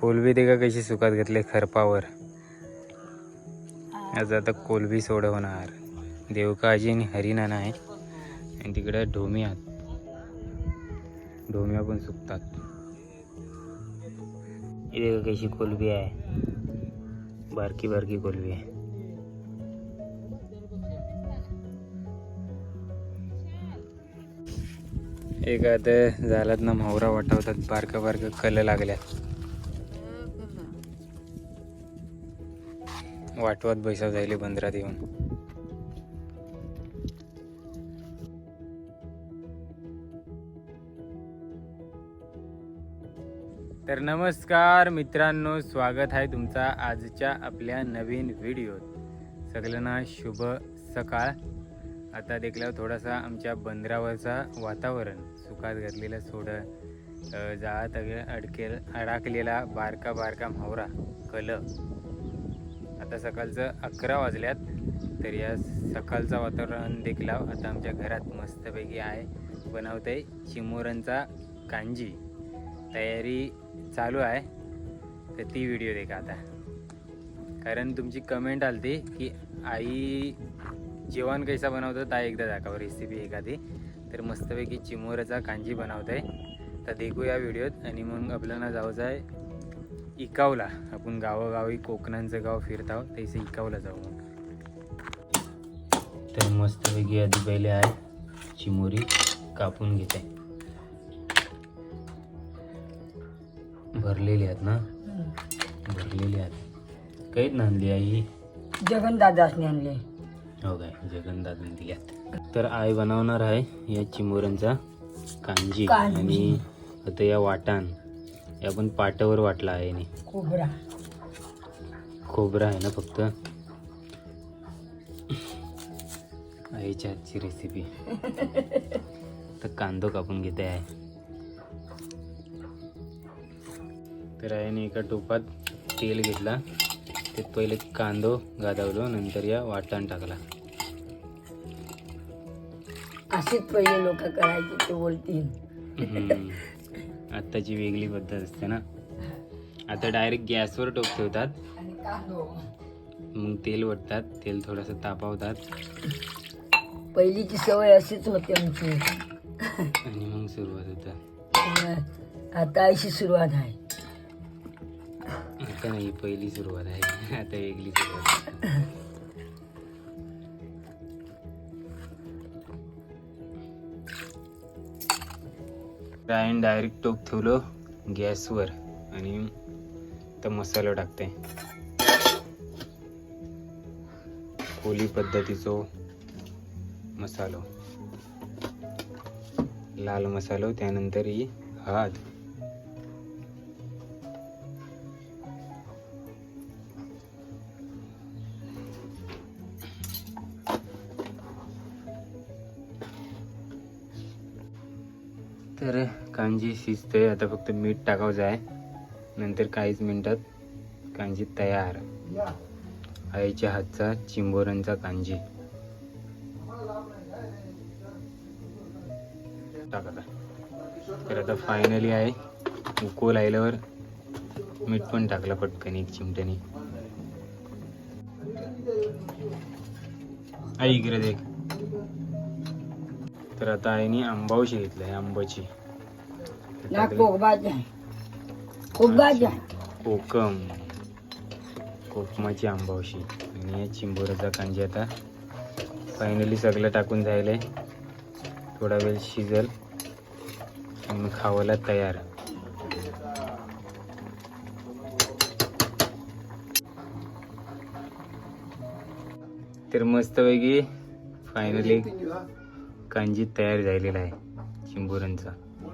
कोलबी ते का कशी सुकात घेतले खरपावर. आज आता कोलबी सोडवणार देवकाजी आणि हरिनाना आहे. आणि तिकडे ढोमी आहेत. ढोम्या पण सुकतात. इथे कशी कोलबी आहे. बारकी बारकी कोलबी आहे. एक आता झालात ना म्हावरा वाटवतात. बारका बारका कल लागल्यात. वाटवत बैसा जायले बंदरात येऊन. तर नमस्कार मित्रांनो स्वागत आहे तुमचा आजच्या आपल्या नवीन व्हिडिओत. सगळ्यांना शुभ सकाळ. आता देखल्यावर थोडासा आमच्या बंदरावरचा वातावरण सुखात घातलेलं थोडं अ, जाळात अडकेल अडकलेला बारका बारका म्हावरा कल आता सकाळचं अकरा वाजल्यात तर या सकाळचं वातावरण देखील आता आमच्या घरात मस्तपैकी आहे. बनवत आहे चिमोरांचा कांजी. तयारी चालू आहे. तर ती व्हिडिओ देखा आता. कारण तुमची कमेंट आलती की आई जेवण कैसा बनवतं ता एकदा दाखवा रेसिपी एखादी. तर मस्तपैकी चिमोराचा कांजी बनवत आहे तर देखू या व्हिडिओत आणि मग आपल्याला जायचं आहे इकावला. आपण गावोगावी कोकणांचं गाव फिरत आहोत तसे इकावला जाऊ मग. तर मस्तपैकी आधी पहिले आहे चिमोरी कापून घेते. भरलेली आहेत ना? भरलेली आहेत. काहीच ना आणली आई? जगनदादासने आणले. हो काय जगनदादून दिल्यात तर आई बनवणार आहे या कांजी. कांजी. आणि आता या वाटाण. हे आपण पाटावर वाटला आहे याने. खोबरा. खोबरं आहे ना फक्त. आईच्या हातची रेसिपी तर कांदो कापून घेते आहे तर आईने एका टोपात तेल घेतला. त्यात पहिले कांदो गादावलो नंतर या वाटाण टाकला. असेच पहिले लोक करायचे ते बोलतील. आत्ताची वेगळी पद्धत असते ना? आता डायरेक्ट गॅसवर टोप ठेवतात. कांदो मग तेल वटतात तेल थोडंसं तापवतात. पहिलीची सवय अशीच होती आमची. आणि मग सुरुवात होतं. आता अशी सुरुवात आहे. आता नाही पहिली सुरुवात आहे. आता वेगळी सुरुवात आहे. डायरेक्ट टोप ठेवलो गॅसवर आणि तर मसाला टाकते कोली पद्धतीचो मसालो लाल मसालो त्यानंतर ही हळद कांजी शिजते आता फक्त मीठ टाकायचं आहे नंतर काहीच मिनिटात कांजी तयार. आईच्या हातचा चिंबोरांचा कांजी. टाकता तर आता फायनली आहे. उकोल आल्यावर मीठ पण टाकलं पटकन एक चिमट्याने. आई इकडे देख. तर आता आईने आंबावशी आहे आंबाची. ना कोकबाज कोकबाज कोकम कोकमाची आंबावशी आणि या चिंबोराचा कांजी आता फायनली सगळं टाकून झालंय थोडा वेळ शिजल आणि मग खावायला तयार तर मस्तपैकी फायनली कांजी तयार झालेला आहे चिंबोरांचा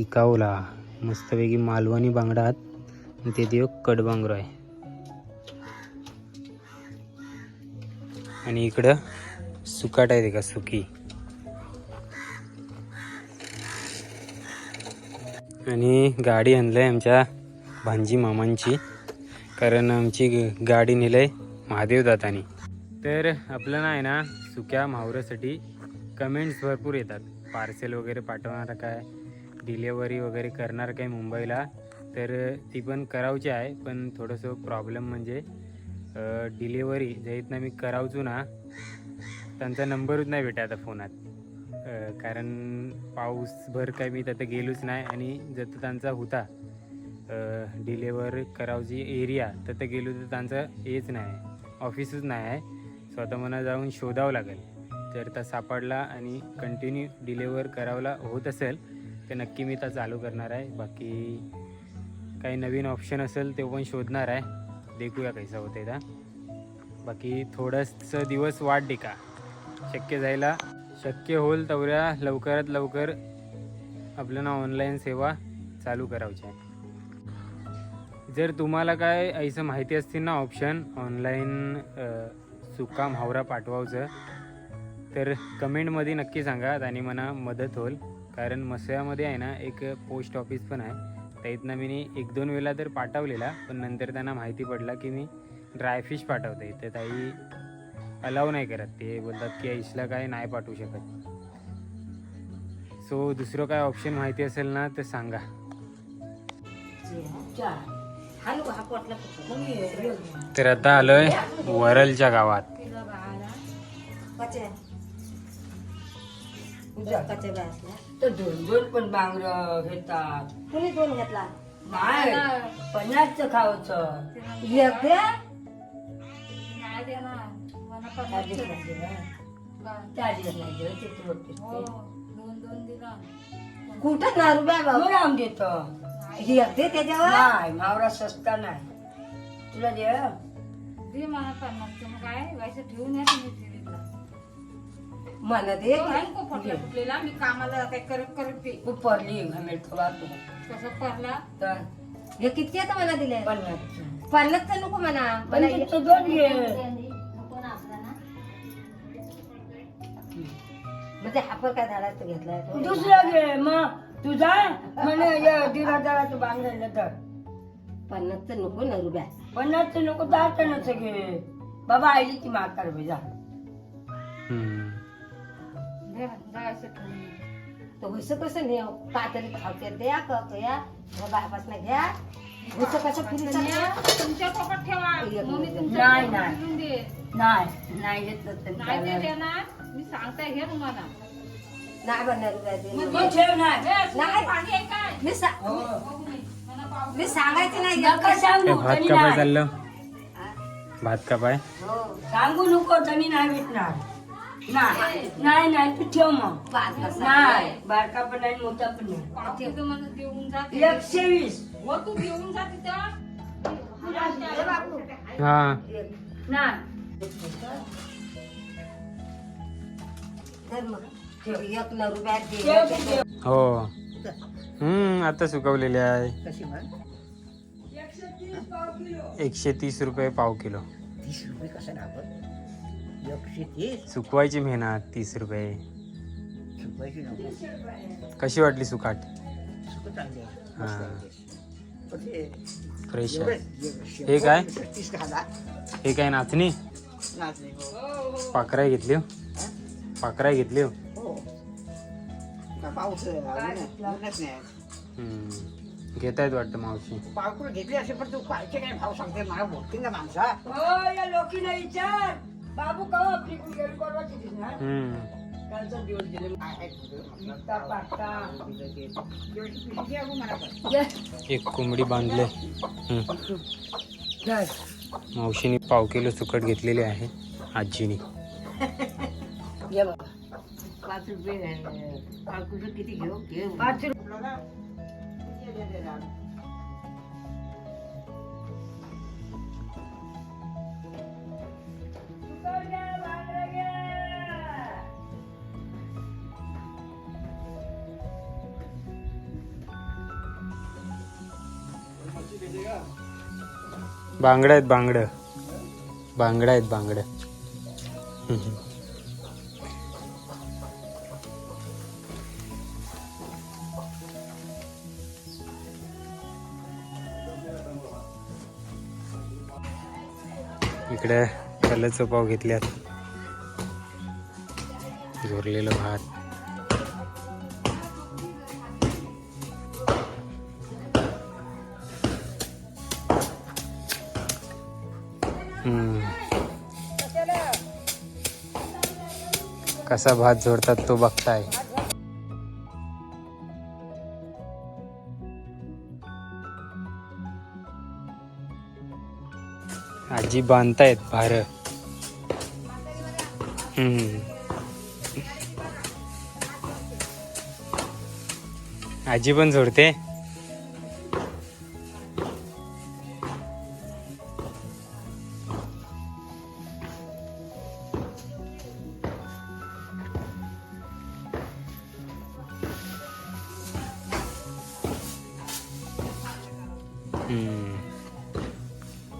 इकावला मस्तपैकी मालवणी बांगडा आहात आणि ते देव कडबांगरो आहे. आणि इकडं सुकाट आहे ते का सुकी. आणि गाडी आणलंय आमच्या भांजी मामांची. कारण आमची ग- गाडी नेलंय महादेव दातानी तर आपलं नाही ना सुक्या मावऱ्यासाठी कमेंट्स भरपूर येतात. पार्सेल वगैरे पाठवणार काय? डिलेवरी वगैरे करणार काय मुंबईला तर ती पण करावची आहे पण थोडंसं प्रॉब्लेम म्हणजे डिलेवरी जर मी करावचो ना त्यांचा नंबरच नाही भेटा आता फोनात. कारण पाऊसभर काय मी तिथं गेलोच नाही आणि जर त्यांचा होता डिलेवर करावची एरिया तर गेलो तर त्यांचं हेच नाही ऑफिसच नाही आहे. स्वतः मला जाऊन शोधावं लागेल. जर ता सापडला आणि कंटिन्यू डिलेवर करावला होत असेल तर नक्की मी तर चालू करणार आहे. बाकी काही नवीन ऑप्शन असेल ते पण शोधणार आहे. देखूया कैसा होते तर बाकी थोडंसं दिवस वाट दे शक्य जायला शक्य होईल तेवढ्या लवकरात लवकर आपल्याला ऑनलाईन सेवा चालू करायची. आहे जर तुम्हाला काय ऐसं माहिती असतील ना ऑप्शन ऑनलाईन सुकाम हावरा पाठवायचं तर कमेंटमध्ये नक्की सांगा आणि मला मदत होईल. कारण मसळ्यामध्ये आहे ना एक पोस्ट ऑफिस पण आहे. त्यातनं मी एक दोन वेळा तर पाठवलेला पण नंतर त्यांना माहिती पडला की मी ड्रायफिश पाठवते. तर ताई अलाव नाही करत. ते बोलतात की आईसला काय नाही पाठवू शकत. सो दुसरं काय ऑप्शन माहिती असेल ना तर सांगा. तर आता आलोय वरलच्या गावात. तर दोन दोन पण बांगर घेतात. कुणी दोन घेतला. नाही पन्नासचं खावचं एक दे नाही देणार. मला नाही दिलं. नाही दिलं, तुरट दिसते. हो दोन दोन दिला. कुठं ना रुपया मग आम देतो. एक दे त्याच्यावर? नाही मावरा सस्ता नाही. तुला दे. दे मला पन्नास काय? व्हायचं ठेवून या तुम्ही. मला दे तो आहे फुटलेला? मी कामाला काय करत करत ते पडली घमेल थोडा तू कसं पडला तर हे किती आता मला दिले पन्नास. पन्नासचं नको म्हणा. पण ते तो दोन घे. मग ते हापर काय झाडाचं घेतलाय तो? दुसरा घे मग. तुझा? म्हणे या दीड हजाराचं बांधलेलं तर. पन्नासचं नको ना रुपया पन्नासचं नको दहा टनाचं घे. बाबा आईली ती म्हातार जा. हम्म. तो घुस कसं नाही कातरी खावते द्या कया बापासून घ्या. घुस कसं तुमच्या पोटात ठेवा. मग मी तुमच्या नाही. नाही फिरून. नाही नाही घेतलं तर नाही ते चालेल. देणार मी सांगताय हे तुम्हाला. नाही बनणार रुपया दे. मग ठेव नाही नाही. पाणी आहे काय? मी सा- हो. मी. सांगायचं नाही. नका. ते सांगू भात तरी कापाय नाही. चाललं भात कापाय हो. सांगू नको तरी नाही भेटणार. नाही नाही नाही तू ठेव मग. नाही बारका पण नाही मोठा पण नाही. मला देऊन. एकशे वीस. हो. तू जा तिथं हा नाही. हो. हम्म आता सुकवलेले आहे. एकशे तीस रुपये पाव किलो. तीस रुपये कसं आपण? एकशे तीस. सुकवायची मेहनत तीस रुपये. नको. कशी वाटली सुकाट? सुकं चांगली आहे. हा. मस्त आहे. पण ते फ्रेश आहे. एवढं- हे काय? एवढं तीस घाला हे काय नाचणी? हो. पाकराय घेतली हो? पाकराय घेतली हो? हो. का पाऊस आहे, अजून अजूनच नाही हम्म. घेतायत वाटतं मावशी. पावकुळ घेतली असे पण तू कायचे काय भाव सांगते? मला बोलतील ना माणसा. हो या लोकीला विचार. बाबू कवा हम्म. कालचा दिवस पाटा. एक कोंबडी बांधले. हम्म. मावशीने पाव किलो सुकट घेतलेली आहे आजीने. बाबा पाच रुपये किती घेऊ? घेऊ. पाच रुपये. बांगड्या बांगड आहेत बांगड. बांगड आहेत बांगड. इकडे कलरचं पाव घेतल्यात. झोरलेलं भात. कसा भात जोडतात तो बघताय. आजी बांधतायत भार. हम्म. आजी पण जोडते?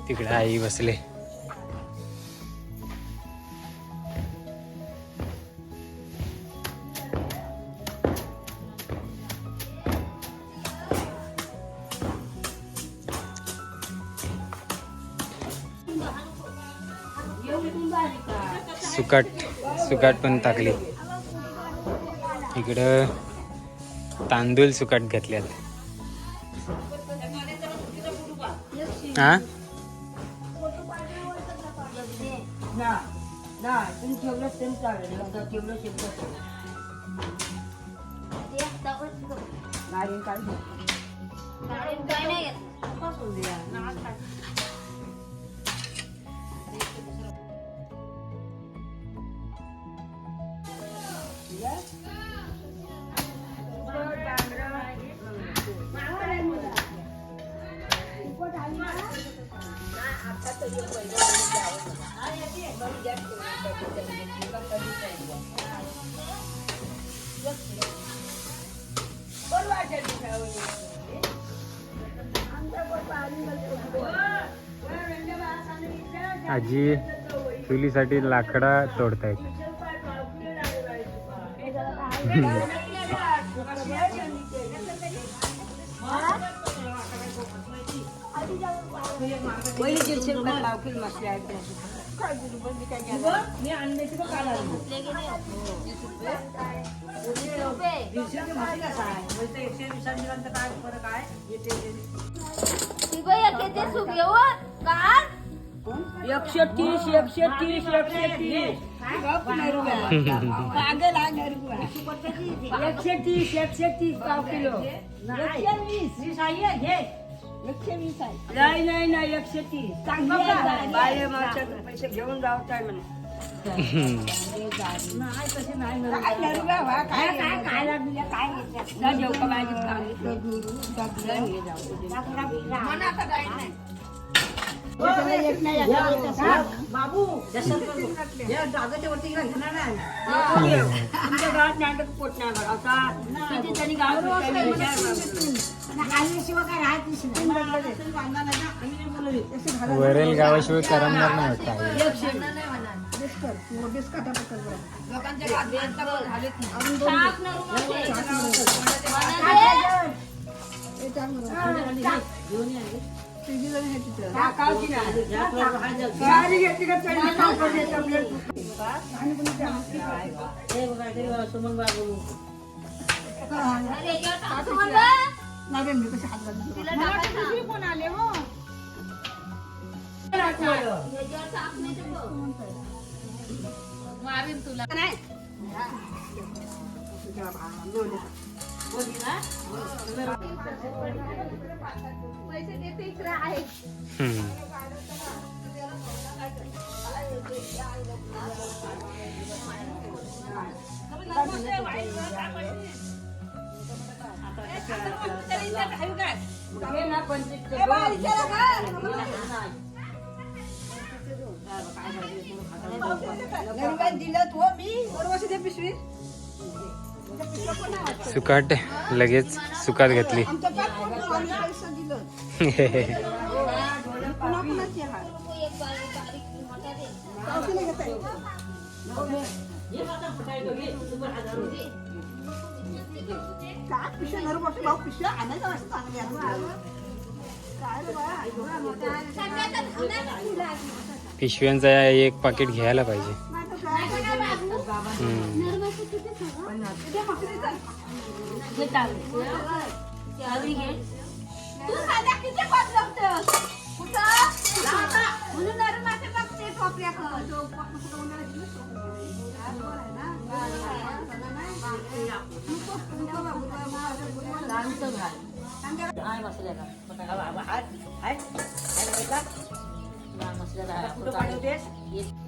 तिकडे आई बसले. सुकाट सुकाट पण टाकली. इकडं तांदूळ सुकाट घातल्यात हा ना ना तुम्ही आजी चुलीसाठी लाकडा तोडतायत. काय फरक आहे येते एकशे तीस एकशे तीस एकशे तीस. एकशे तीस एकशे तीस पाव किलो. एकशे वीस वीस आहे. घे एकशे वीस आहे नाही नाही नाही एकशे तीस बाहेर माणसाचे पैसे घेऊन जावत आहे म्हणे नाही तसे नाही. काय काय काय लागले काय का बाबू या जागेच्या घेणार नाही तुमच्या गावात नाटक पोट नाही बरं आता किती तरी गाव वरेल गावाशिवाय करमणार नाही वाटतं. आई. टाकावची नाही. गाडी घेतली का चढली का? पडली तर आपल्याला हम्म. हे ना पंचवीस सुकाट लगेच सुकात घातली पुन्हा कुणाची हाय पावसाला घेता सुकाट लगेच सुकाट घातली. पिशव्यांचा एक पाकिट घ्यायला पाहिजे. नाही तर काय? हम्म. कुठं? मसाल्याला.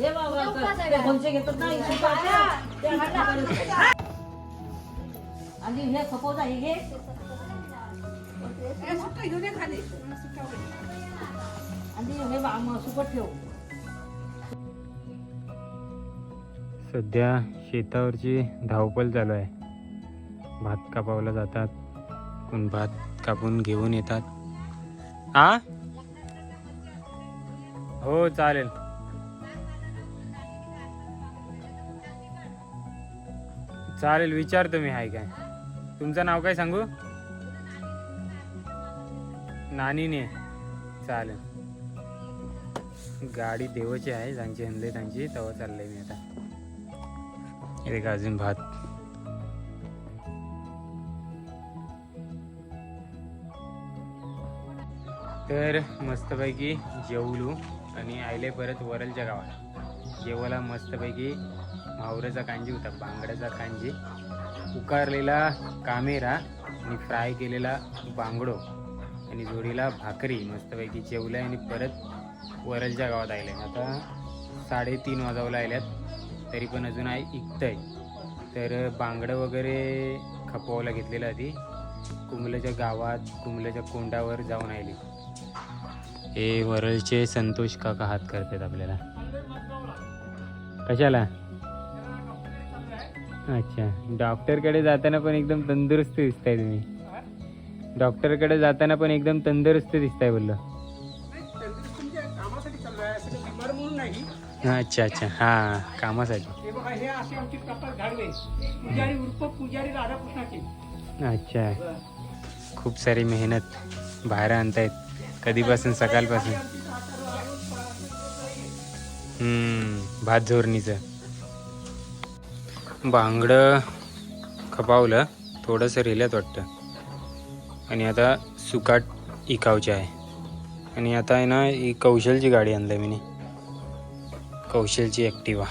हे बाबा कोणचे घेतात. आणि हे सपोज आहे हे. हे. आणि हे सुकट ठेव. सध्या शेतावरची धावपळ चालू आहे. भात कापावला जातात. कोण भात कापून घेऊन येतात. आ? हो चालेल. चालेल विचारतो मी हाय काय? तुमचं नाव काय सांगू? नानीने. चालेल. गाडी देवाची आहे त्यांची हंदे त्यांची तेव्हा चाललंय मी आता. इथे का अजून भात. तर मस्तपैकी जेवलो आणि आयले परत वरलच्या गावात जेवायला मस्तपैकी मावऱ्याचा कांजी होता बांगड्याचा कांजी. उकारलेला कामेरा आणि फ्राय केलेला बांगडो आणि जोडीला भाकरी मस्तपैकी जेवल्या आणि परत वरलच्या गावात आले आता साडेतीन वाजवला आल्यात तरी पण अजून आहे इकतंय. तर बांगडं वगैरे खपवायला घेतलेलं आधी कुंबल्याच्या गावात कुंबल्याच्या कोंडावर जाऊन आली हे वरळचे संतोष काका हात करतात आपल्याला. कशाला? अच्छा. डॉक्टरकडे जाताना पण एकदम तंदुरुस्त दिसताय तुम्ही. डॉक्टरकडे जाताना पण एकदम तंदुरुस्त दिसताय बोललो. नाही अच्छा अच्छा. हां कामासाठी. हे बघा हे असे आमचे प्रकार घाडवे पुजारी उर्फ पुजारी राधाकृष्णाचे. अच्छा. खूप सारी मेहनत बाहेर आणतायत कधीपासून सकाळपासून. हम्म, भात झोरणीचं. बांगडं खपावलं थोडंसं रेल्यात वाटतं. आणि आता सुकाट इकावचे आहे. आणि आता आहे ना ही कौशलची गाडी आणलं मी कौशलची ॲक्टिवा.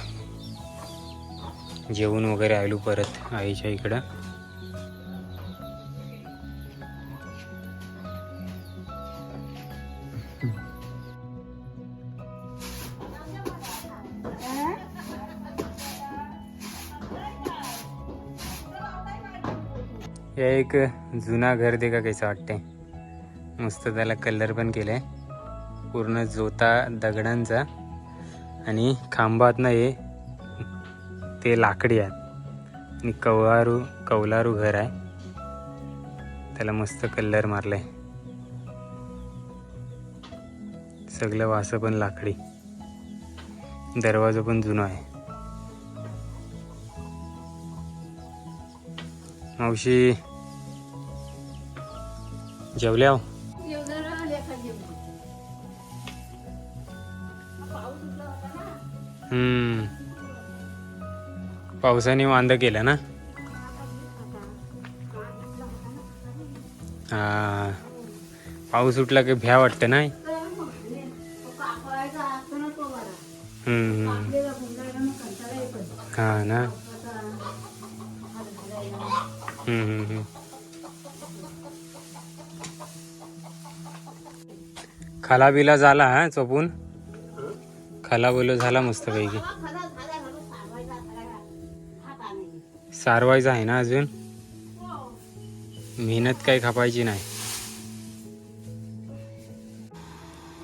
जेवून वगैरे आलो परत आईच्या इकडं. एक जुना घर देखा का कैसा वाटते? मस्त त्याला कलर पण केलाय. पूर्ण जोता दगडांचा. आणि खांबात ना हे ते लाकडी आहेत. आणि कवलारू कौलारू घर आहे. त्याला मस्त कलर मारलाय. सगळं वासं पण लाकडी. दरवाजा पण जुना आहे. मावशी जेवल्या? हम्म. पावसाने वांद केलं ना? हा. पाऊस उठला की भ्या वाटतं ना? हम्म. हम्म. हा ना? हम्म हम्म. खाला बिला झाला हा चोपून? खाला बिलो झाला मस्त पैकी सारवायचा आहे ना अजून? मेहनत काही खपायची नाही.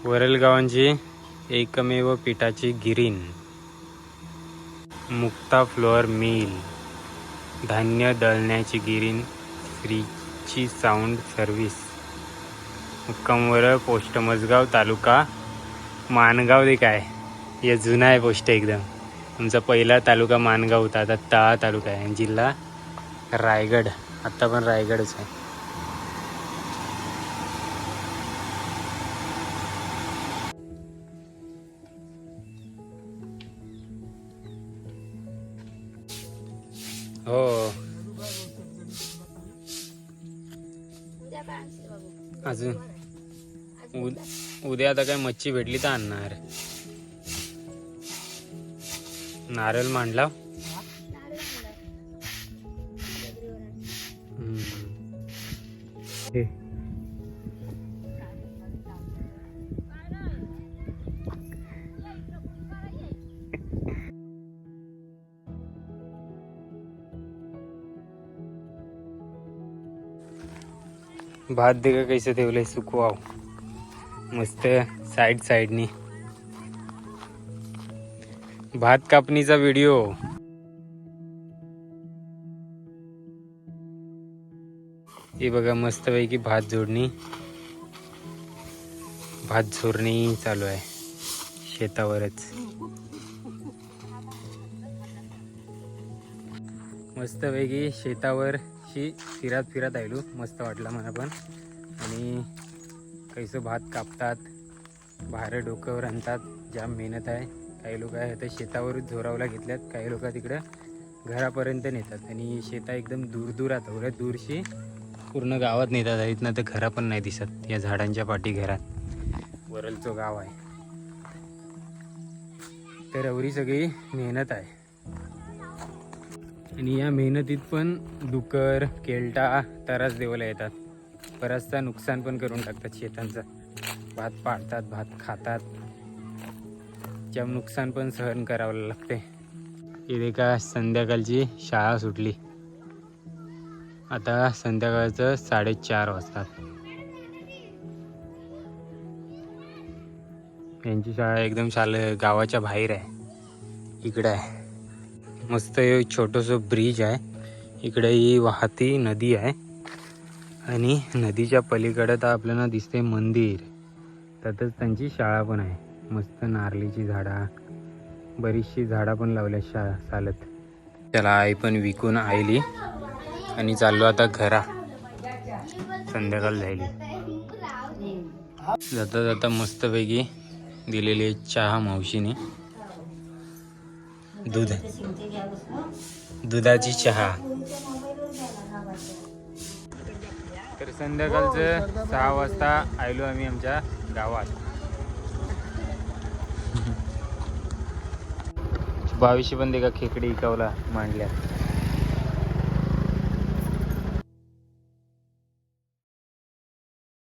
वरलगावांची एकमेव पिठाची गिरीन मुक्ता फ्लोअर मिल. धान्य दळण्याची गिरीन फ्रीची साऊंड सर्व्हिस. मुक्कामवर पोस्ट मजगाव तालुका मानगाव दे काय? हे जुना आहे पोस्ट एकदम. आमचा पहिला तालुका मानगाव होता. आता तळा तालुका आहे. आणि जिल्हा रायगड. आत्ता पण रायगडच आहे. हो. अजून? उद- उद्या आता काय मच्छी भेटली तर आणणार. नारळ मांडला. भात दे का कैसे ठेवलंय सुकवाव. मस्त साईड साईडनी भात कापणीचा व्हिडिओ हे बघा मस्तपैकी भात जोडणी. भात झोरणी चालू आहे. शेतावरच. मस्तपैकी शेतावरशी फिरत फिरत आयलो. मस्त वाटलं मला पण. आणि कैसं भात कापतात भारे डोक्यावर आणतात जाम मेहनत आहे. काही लोक आहे तर शेतावरच झोरावला घेतल्यात काही लोक तिकडं घरापर्यंत नेतात. आणि शेता एकदम दूर दूर एवढ्या दूरशी पूर्ण गावात नेतात. इथनं तर घरा पण नाही दिसत या झाडांच्या पाठी घरात. वरलचं गाव आहे. तर एवढी सगळी मेहनत आहे. आणि या मेहनतीत पण डुकर केलटा तरास देवाला येतात. बऱ्याचदा नुकसान पण करून टाकतात शेतांचं. भात पाडतात भात खातात. ज्या नुकसान पण सहन करावं लागते. इथे का संध्याकाळची शाळा सुटली. आता संध्याकाळचं साडेचार वाजतात. यांची शाळा एकदम शाल गावाच्या बाहेर आहे. इकडं आहे. मस्त छोटंसं ब्रिज आहे. इकडे ही वाहती नदी आहे. आणि नदीच्या पलीकडे तर आपल्याला दिसते मंदिर. त्यातच त्यांची शाळा पण आहे. मस्त नारळीची झाडा बरीचशी झाडा पण लावल्या शा चालत त्याला आई पण विकून आईली आणि चाललो आता घरा. संध्याकाळ झाली. जाता जाता मस्तपैकी दिलेली चहा मावशीने. दूध. दुधाची चहा. तर संध्याकाळचं सहा वाजता आलो आम्ही आमच्या गावात. बावीसशे पण दे का खेकडे इकावला मांडल्या.